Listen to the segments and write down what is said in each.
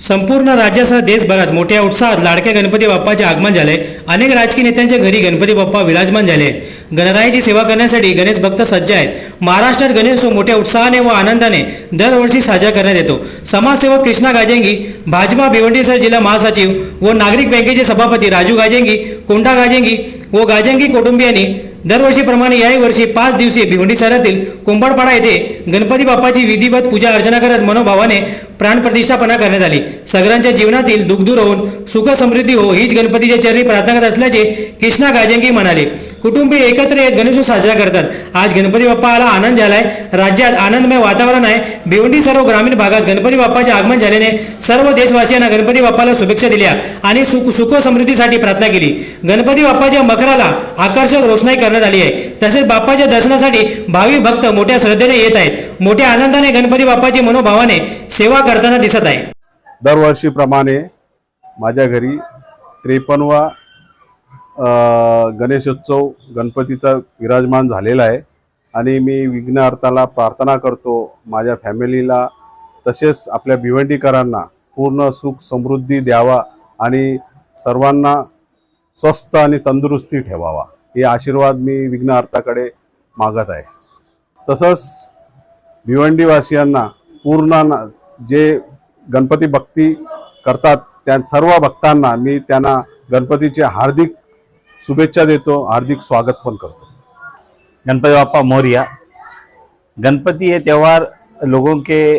संपूर्ण राज्यासह देशभरात मोठ्या उत्साहात लाडक्या गणपती बाप्पाचे आगमन झाले. अनेक राजकीय नेत्यांच्या घरी गणपती बाप्पा विराजमान झाले. गणरायाची सेवा करण्यासाठी गणेश भक्त सज्ज आहेत. महाराष्ट्रात गणेशोत्सव मोठ्या उत्साहाने व आनंदाने दरवर्षी साजरा करण्यात येतो. समाजसेवक कृष्णा गाजेंगी भाजपा भिवंडीसह जिल्हा महासचिव व नागरिक बँकेचे सभापती राजू गाजेंगी कोंडा गाजेंगी व गाजेंगी कुटुंबियांनी दरवर्षीप्रमाणे याही वर्षी पाच दिवसीय भिवंडी शहरातील कुंभारपाडा येथे गणपती बाप्पाची विधिवत पूजा अर्चना करत मनोभावाने प्राणप्रतिष्ठापना करण्यात आली. सगळ्यांच्या जीवनातील दुःखदूर होऊन सुख समृद्धी हो हीच गणपतीच्या चरणी प्रार्थना करत असल्याचे कृष्णा गाजेंगी म्हणाले. कुटुंबीय एकत्र येत गणेशोत्सव साजरा करतात. आज गणपती बाप्पा आला आनंद झालाय. राज्यात आनंदमय वातावरण आहे. भिवंडी सर्व ग्रामीण भागात गणपती बाप्पाचे आगमन झाल्याने सर्व देशवासियांना गणपती बाप्पाला शुभेच्छा दिल्या आणि सुख सुख समृद्धीसाठी प्रार्थना केली. गणपती बाप्पाच्या मकराला आकर्षक रोषणाई करण्यात आली आहे. तसेच बाप्पाच्या दर्शनासाठी भावी भक्त मोठ्या श्रद्धेने येत आहेत. मोठ्या आनंदाने गणपती बाप्पाची मनोभावाने सेवा करताना दिसत आहे. दरवर्षीप्रमाणे माझ्या घरी त्रेपन्नवा गणेशोत्सव गणपतीचा विराजमान झालेला आहे. आणि मी विघ्नहर्ताला प्रार्थना करतो माझ्या फॅमिलीला तसेच आपल्या भिवंडीकरांना पूर्ण सुख समृद्धी द्यावा आणि सर्वांना स्वस्थ आणि तंदुरुस्ती ठेवावा. हे आशीर्वाद मी विघ्नहर्ताकडे मागत आहे. तसंच भिवंडीवासियांना पूर्ण ना- जे गणपती भक्ती करतात त्या सर्व भक्तांना मी त्यांना गणपतीचे हार्दिक शुभेच्छा देतो, हार्दिक स्वागत करतो. गणपति बापा मौर्य. गणपति ये त्यौहार लोगों के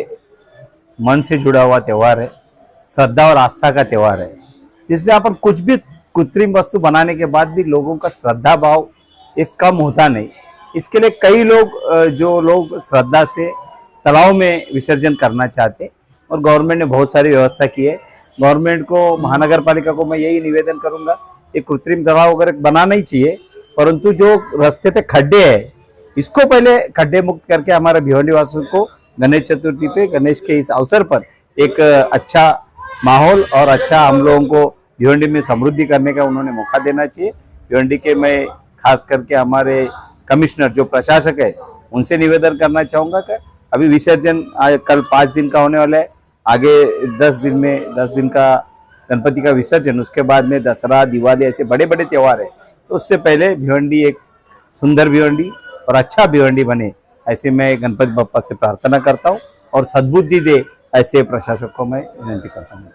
मन से जुड़ा हुआ त्यौहार है, श्रद्धा और आस्था का त्यौहार है। जिसमें अपन कुछ भी कृत्रिम वस्तु बनाने के बाद भी लोगों का श्रद्धा भाव एक कम होता नहीं। इसके लिए कई लोग जो लोग श्रद्धा से तालाब में विसर्जन करना चाहते और गवर्नमेंट ने बहुत सारी व्यवस्था की है। गवर्नमेंट को महानगर पालिका को मैं यही निवेदन करूँगा ये कृत्रिम दवा वगैरह बनाना ही चाहिए, परंतु जो रास्ते पे खड्डे है, इसको पहले खड्डे मुक्त करके हमारे भिवंडी वासियों को गणेश चतुर्थी पे, गणेश के इस अवसर पर एक अच्छा माहौल और अच्छा हम लोगों को भिवंडी में समृद्धि करने का उन्होंने मौका देना चाहिए। भिवंडी के मैं खास करके हमारे कमिश्नर जो प्रशासक है, उनसे निवेदन करना चाहूँगा कि अभी विसर्जन कल पाँच दिन का होने वाला है, आगे दस दिन में, दस दिन का गणपति का विसर्जन, उसके बाद में दसरा, दिवाली, ऐसे बड़े बड़े त्यौहार है। तो उससे पहले भिवंडी एक सुंदर भिवंडी और अच्छा भिवंडी बने, ऐसे मैं गणपति बापा से प्रार्थना करता हूँ और सद्बुद्धि दे ऐसे प्रशासक को मैं विनती करता हूँ।